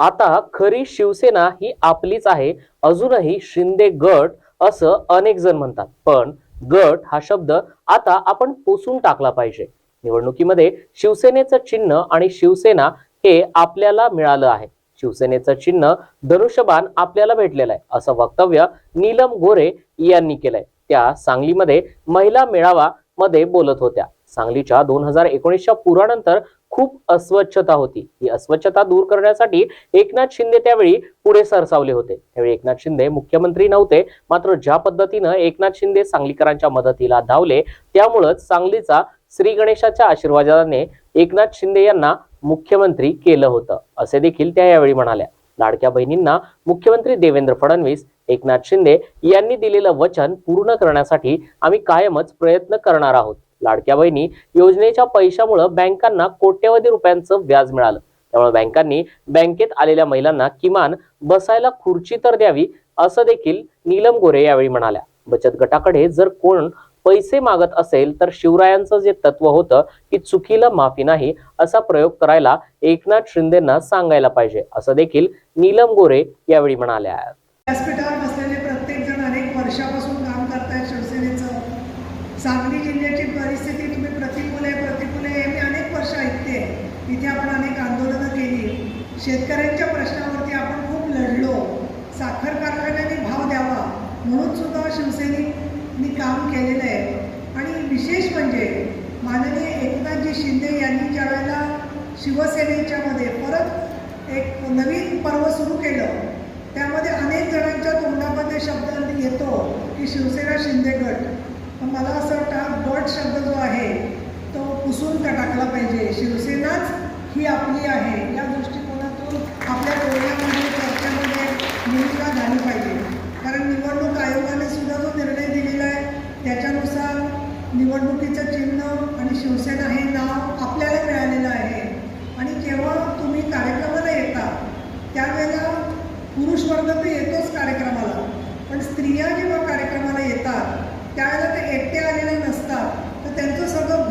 आता खरी शिवसेना ही आपलीच आहे अजूनही शिंदे गट असं अनेक जण म्हणतात. पण गट हा शब्द आता आपण पोसून टाकला पाहिजे. निवडणुकीमध्ये शिवसेनेचं चिन्ह आणि शिवसेना हे आपल्याला मिळालं आहे. शिवसेनेचं चिन्ह धनुष्यबाण आपल्याला भेटलेलं आहे असं वक्तव्य नीलम गोरे यांनी केलंय. त्या सांगलीमध्ये महिला मेळावा मध्ये बोलत होत्या. सांगलीच्या दोन हजार एकोणीसच्या पुरानंतर खूप अस्वच्छता होती. ही अस्वच्छता दूर करण्यासाठी एकनाथ शिंदे त्यावेळी पुढे सरसावले होते. त्यावेळी एकनाथ शिंदे मुख्यमंत्री नव्हते मात्र ज्या पद्धतीनं एकनाथ शिंदे सांगलीकरांच्या मदतीला धावले त्यामुळंच सांगलीचा श्री गणेशाच्या आशीर्वादाने एकनाथ शिंदे यांना मुख्यमंत्री केलं होतं असे देखील त्या यावेळी म्हणाल्या. लाडक्या बहिणींना मुख्यमंत्री देवेंद्र फडणवीस एकनाथ शिंदे यांनी दिलेलं वचन पूर्ण करण्यासाठी आम्ही कायमच प्रयत्न करणार आहोत. लाडक्या बहिणी योजनेच्या पैशामुळे बँकांना कोट्यवधी रुपयांचं व्याज मिळालं. त्यामुळे बँकांनी बँकेत आलेल्या महिलांना किमान बसायला खुर्ची तर द्यावी असं देखील नीलम गोरे यावेळी म्हणाल्या. बचत गटाकडे जर कोण पैसे मागत असेल तर शिवरायांचं जे तत्व होतं की चुकीला माफी नाही असा प्रयोग करायला एकनाथ शिंदेना सांगायला पाहिजे असं देखील नीलम गोरे यावेळी म्हणाल्या. व्यासपीठावर बसलेले प्रत्येक जण अनेक वर्षापासून काम करतायत शिवसेनेचं सांगली जिल्ह्याची परिस्थिती तुम्ही प्रतिकूल आहे प्रतिकूल आहे मी अनेक वर्ष ऐकते इथे आपण अनेक आंदोलनं केली. शेतकऱ्यांच्या प्रश्नावरती आपण खूप लढलो. साखर कारखान्याने भाव द्यावा. म्हणून सुद्धा शिवसेनेनी काम केलेलं आहे. आणि विशेष म्हणजे माननीय एकनाथजी शिंदे यांनी ज्या वेळेला शिवसेनेच्या मध्ये परत एक नवीन पर्व सुरू केलं त्यामध्ये अनेक जणांच्या तोंडामध्ये शब्द येतो की शिवसेना शिंदे गट. पण मला असं वाटतं हा गट शब्द पुसून त्या टाकला पाहिजे. शिवसेनाच ही आपली आहे. या दृष्टिकोनातून आपल्या डोळ्यामध्ये चर्चेमध्ये भूमिका झाली पाहिजे. कारण निवडणूक आयोगाने सुद्धा जो निर्णय दिलेला आहे त्याच्यानुसार निवडणुकीचं चिन्ह आणि शिवसेना हे नाव आपल्याला मिळालेलं आहे. आणि केवळ तुम्ही कार्यक्रमाला येता त्यावेळेला पुरुष वर्ग तर येतोच कार्यक्रमाला. पण स्त्रिया जेव्हा कार्यक्रमाला येतात त्यावेळेला